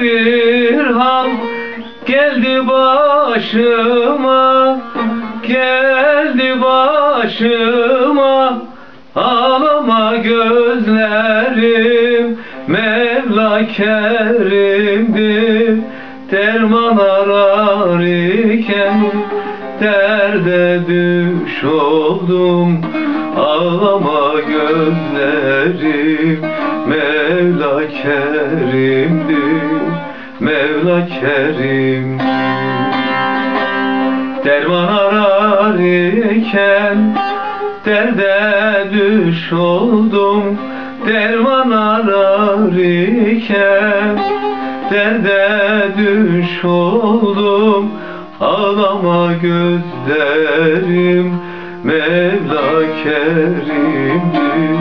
bir hal geldi başıma. Geldi başıma Ağlama gözlerim. Mevla kerimdir Derman arar iken Derde düş oldum Ağlama gözlerim Mevla kerimdir Mevla kerimdir Derman arar iken Derde düş oldum Derman arar iken Derde düş oldum Ağlama gözlerim Mevla kerimdir.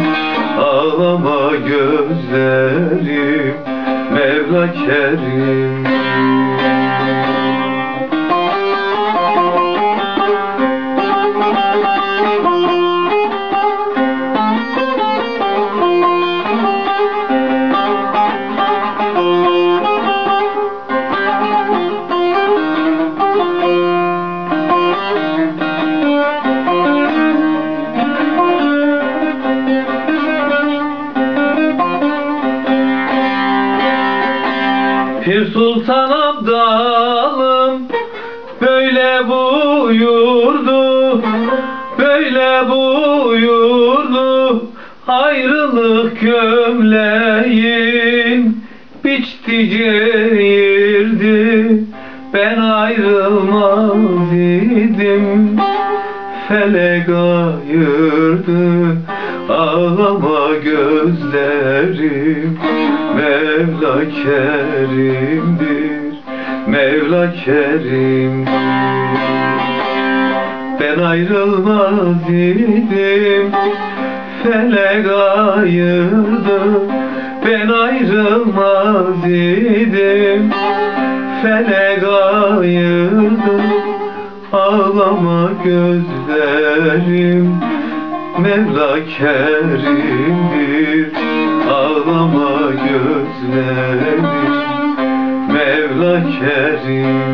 Ağlama gözlerim Mevla kerim Pir Sultan Abdalım böyle buyurdu, böyle buyurdu. Ayrılık gömleğin biçti cehirdi. Ben ayrılmaz idim, felek ayırdı. Ağlama gözlerim Mevla kerimdir Mevla kerimdir. Ben ayrılmaz idim Felek ayırdı. Ben ayrılmaz idim Felek ayırdı Ağlama gözlerim Mevla kerimdir Ağlama gözlerim Mevla kerim